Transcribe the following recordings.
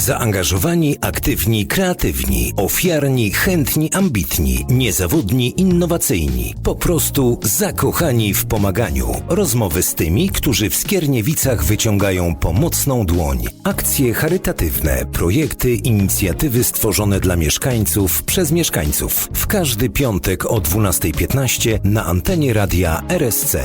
Zaangażowani, aktywni, kreatywni, ofiarni, chętni, ambitni, niezawodni, innowacyjni. Po prostu zakochani w pomaganiu. Rozmowy z tymi, którzy w Skierniewicach wyciągają pomocną dłoń. Akcje charytatywne, projekty, inicjatywy stworzone dla mieszkańców przez mieszkańców. W każdy piątek o 12.15 na antenie radia RSC.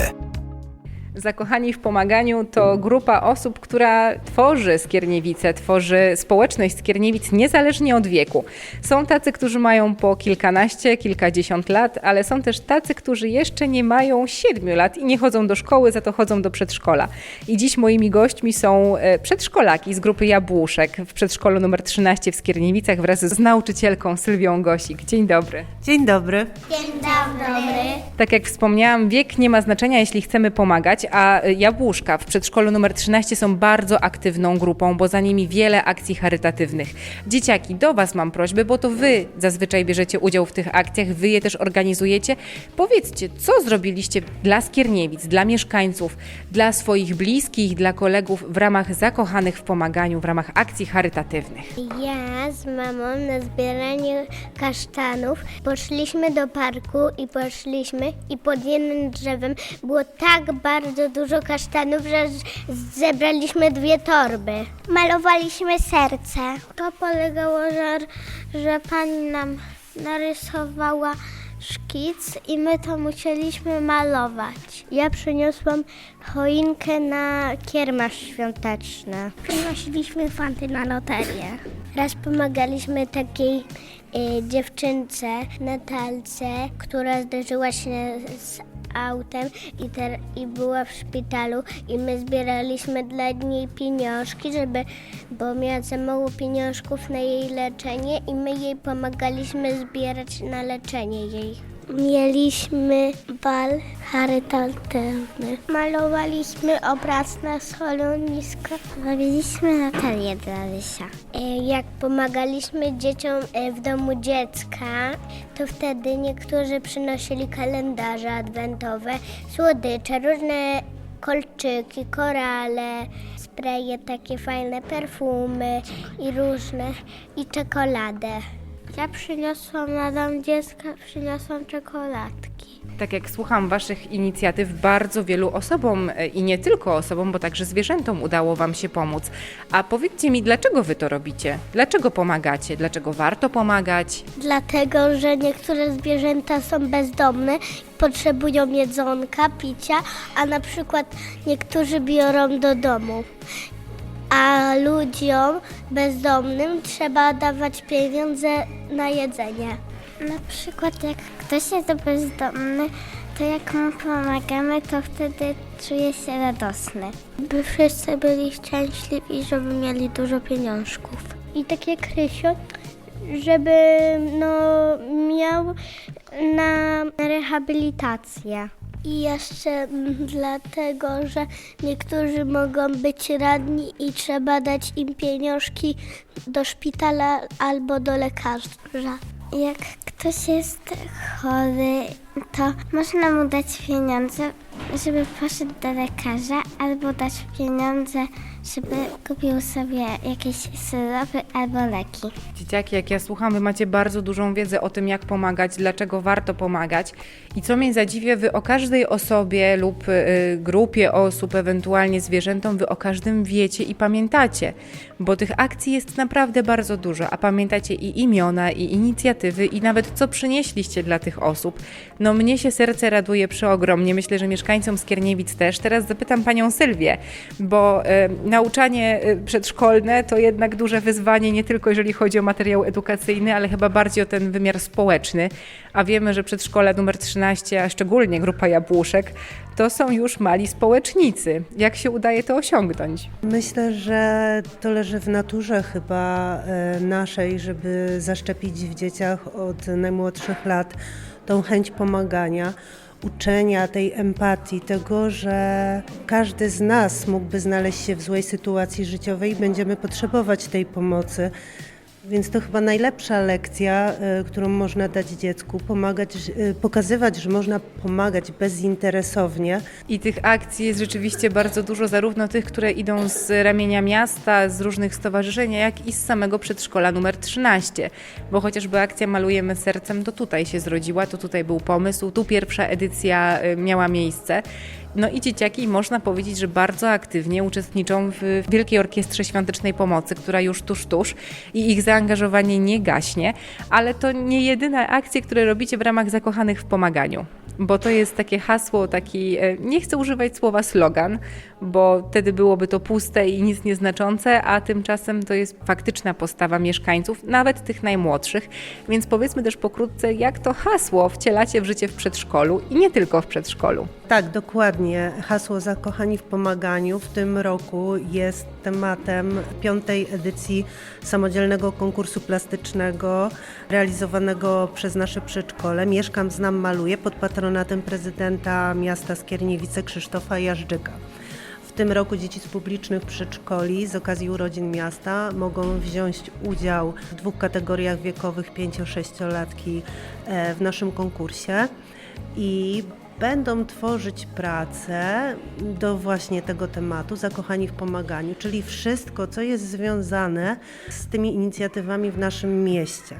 Zakochani w pomaganiu to grupa osób, która tworzy Skierniewice, tworzy społeczność Skierniewic niezależnie od wieku. Są tacy, którzy mają po kilkanaście, kilkadziesiąt lat, ale są też tacy, którzy jeszcze nie mają siedmiu lat i nie chodzą do szkoły, za to chodzą do przedszkola. I dziś moimi gośćmi są e, przedszkolaki z grupy Jabłuszek w przedszkolu numer 13 w Skierniewicach wraz z nauczycielką Sylwią Gosik. Dzień dobry. Dzień dobry. Dzień dobry. Tak jak wspomniałam, wiek nie ma znaczenia, jeśli chcemy pomagać, a Jabłuszka w przedszkolu numer 13 są bardzo aktywną grupą, bo za nimi wiele akcji charytatywnych. Dzieciaki, do Was mam prośbę, bo to Wy zazwyczaj bierzecie udział w tych akcjach, Wy je też organizujecie. Powiedzcie, co zrobiliście dla Skierniewic, dla mieszkańców, dla swoich bliskich, dla kolegów w ramach zakochanych w pomaganiu, w ramach akcji charytatywnych. Ja z mamą na zbieranie kasztanów poszliśmy do parku i poszliśmy i pod jednym drzewem było tak bardzo dużo kasztanów, że zebraliśmy dwie torby. Malowaliśmy serce. To polegało, że, że pani nam narysowała szkic i my to musieliśmy malować. Ja przyniosłam choinkę na kiermasz świąteczny. Przynosiliśmy fanty na loterię. Raz pomagaliśmy takiej e, dziewczynce, Natalce, która zderzyła się z autem i, ter- i była w szpitalu i my zbieraliśmy dla niej pieniążki, żeby, bo miała za mało pieniążków na jej leczenie i my jej pomagaliśmy zbierać na leczenie jej. Mieliśmy bal charytatywny. Malowaliśmy obraz na schronisko. Bawiliśmy Natalię dla Rysia. E, Jak pomagaliśmy dzieciom e, w domu dziecka, to wtedy niektórzy przynosili kalendarze adwentowe, słodycze, różne kolczyki, korale, spreje, takie fajne perfumy i różne, i czekoladę. Ja przyniosłam na dom dziecka, przyniosłam czekoladki. Tak jak słucham Waszych inicjatyw, bardzo wielu osobom e, i nie tylko osobom, bo także zwierzętom udało Wam się pomóc. A powiedzcie mi, dlaczego Wy to robicie? Dlaczego pomagacie? Dlaczego warto pomagać? Dlatego, że niektóre zwierzęta są bezdomne, potrzebują jedzonka, picia, a na przykład niektórzy biorą do domu. A ludziom bezdomnym trzeba dawać pieniądze na jedzenie. Na przykład jak ktoś jest bezdomny, to jak mu pomagamy, to wtedy czuje się radosny. By wszyscy byli szczęśliwi, żeby mieli dużo pieniążków. I takie Krysio, żeby no, miał na rehabilitację. I jeszcze dlatego, że niektórzy mogą być radni i trzeba dać im pieniążki do szpitala albo do lekarza. Jak ktoś jest chory, to można mu dać pieniądze, żeby poszedł do lekarza, albo dać pieniądze, żeby kupił sobie jakieś syropy albo leki. Dzieciaki, jak ja słucham, Wy macie bardzo dużą wiedzę o tym, jak pomagać, dlaczego warto pomagać. I co mnie zadziwia, Wy o każdej osobie lub y, grupie osób, ewentualnie zwierzętom, Wy o każdym wiecie i pamiętacie, bo tych akcji jest naprawdę bardzo dużo, a pamiętacie i imiona, i inicjatywy, i nawet co przynieśliście dla tych osób. No mnie się serce raduje przeogromnie, myślę, że mieszkańcom Skierniewic też. Teraz zapytam Panią Sylwię, bo y, nauczanie y, przedszkolne to jednak duże wyzwanie, nie tylko jeżeli chodzi o materiał edukacyjny, ale chyba bardziej o ten wymiar społeczny. A wiemy, że przedszkole numer 13, a szczególnie grupa jabłuszek, to są już mali społecznicy. Jak się udaje to osiągnąć? Myślę, że to leży w naturze chyba e, naszej, żeby zaszczepić w dzieciach od najmłodszych lat tą chęć pomagania, uczenia tej empatii, tego, że każdy z nas mógłby znaleźć się w złej sytuacji życiowej i będziemy potrzebować tej pomocy. Więc to chyba najlepsza lekcja, y, którą można dać dziecku, pomagać, y, pokazywać, że można pomagać bezinteresownie. I tych akcji jest rzeczywiście bardzo dużo, zarówno tych, które idą z ramienia miasta, z różnych stowarzyszeń, jak i z samego przedszkola numer 13. Bo chociażby akcja Malujemy Sercem, to tutaj się zrodziła, to tutaj był pomysł, tu pierwsza edycja y, miała miejsce. No i dzieciaki, można powiedzieć, że bardzo aktywnie uczestniczą w Wielkiej Orkiestrze Świątecznej Pomocy, która już tuż, tuż i ich zaangażowanie nie gaśnie, ale to nie jedyne akcje, które robicie w ramach Zakochanych w Pomaganiu bo to jest takie hasło, taki, e, nie chcę używać słowa slogan, bo wtedy byłoby to puste i nic nieznaczące, a tymczasem to jest faktyczna postawa mieszkańców, nawet tych najmłodszych. Więc powiedzmy też pokrótce, jak to hasło wcielacie w życie w przedszkolu i nie tylko w przedszkolu. Tak, dokładnie. Hasło Zakochani w Pomaganiu w tym roku jest tematem piątej edycji samodzielnego konkursu plastycznego realizowanego przez nasze przedszkole. Mieszkam, znam, maluję pod patronatem prezydenta miasta Skierniewice Krzysztofa Jażdżyka. W tym roku dzieci z publicznych przedszkoli z okazji urodzin miasta mogą wziąć udział w dwóch kategoriach wiekowych 5-6-latki e, w naszym konkursie i będą tworzyć pracę do właśnie tego tematu Zakochani w Pomaganiu, czyli wszystko, co jest związane z tymi inicjatywami w naszym mieście.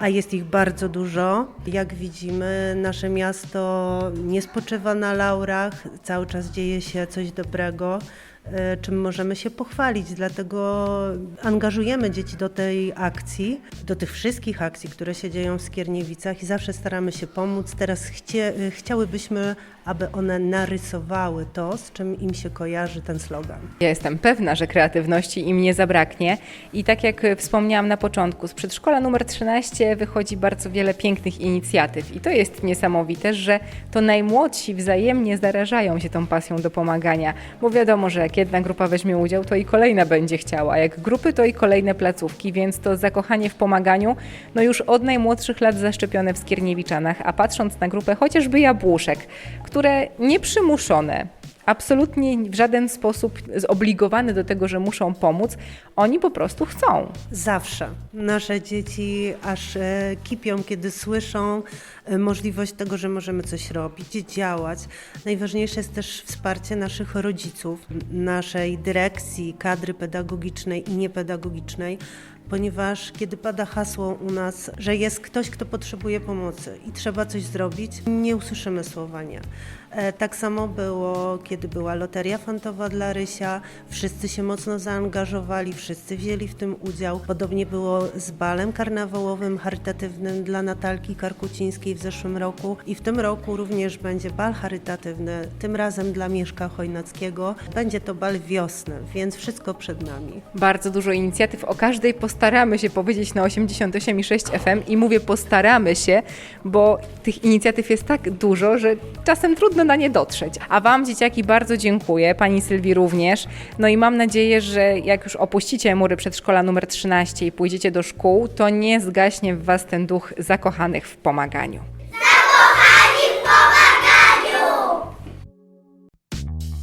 A jest ich bardzo dużo. Jak widzimy, nasze miasto nie spoczywa na laurach, cały czas dzieje się coś dobrego czym możemy się pochwalić. Dlatego angażujemy dzieci do tej akcji, do tych wszystkich akcji, które się dzieją w Skierniewicach i zawsze staramy się pomóc. Teraz chcie, chciałybyśmy, aby one narysowały to, z czym im się kojarzy ten slogan. Ja jestem pewna, że kreatywności im nie zabraknie i tak jak wspomniałam na początku, z przedszkola numer 13 wychodzi bardzo wiele pięknych inicjatyw i to jest niesamowite, że to najmłodsi wzajemnie zarażają się tą pasją do pomagania, bo wiadomo, że jak jedna grupa weźmie udział, to i kolejna będzie chciała, jak grupy, to i kolejne placówki, więc to zakochanie w pomaganiu, no już od najmłodszych lat zaszczepione w Skierniewiczanach, a patrząc na grupę chociażby jabłuszek, które nieprzymuszone, absolutnie w żaden sposób zobligowane do tego, że muszą pomóc, oni po prostu chcą. Zawsze. Nasze dzieci aż e, kipią, kiedy słyszą e, możliwość tego, że możemy coś robić, działać. Najważniejsze jest też wsparcie naszych rodziców, naszej dyrekcji, kadry pedagogicznej i niepedagogicznej, ponieważ kiedy pada hasło u nas, że jest ktoś, kto potrzebuje pomocy i trzeba coś zrobić, nie usłyszymy słowa nie. E, Tak samo było, kiedy była loteria fantowa dla Rysia. Wszyscy się mocno zaangażowali, wszyscy wzięli w tym udział. Podobnie było z balem karnawałowym charytatywnym dla Natalki Karkucińskiej w zeszłym roku. I w tym roku również będzie bal charytatywny, tym razem dla Mieszka Chojnackiego. Będzie to bal wiosny, więc wszystko przed nami. Bardzo dużo inicjatyw, o każdej postaramy się powiedzieć na 88,6 FM i mówię postaramy się, bo tych inicjatyw jest tak dużo, że czasem trudno na nie dotrzeć. A Wam, dzieciaki, bardzo dziękuję, Pani Sylwii również. No i mam nadzieję, że jak już opuścicie mury przedszkola numer 13 i pójdziecie do szkół, to nie zgaśnie w Was ten duch zakochanych w pomaganiu.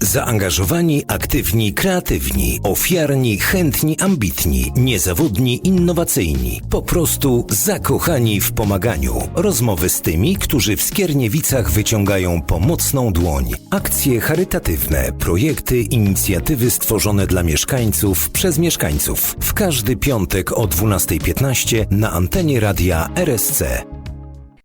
Zaangażowani, aktywni, kreatywni, ofiarni, chętni, ambitni, niezawodni, innowacyjni. Po prostu zakochani w pomaganiu. Rozmowy z tymi, którzy w Skierniewicach wyciągają pomocną dłoń. Akcje charytatywne, projekty, inicjatywy stworzone dla mieszkańców przez mieszkańców. W każdy piątek o 12.15 na antenie radia RSC.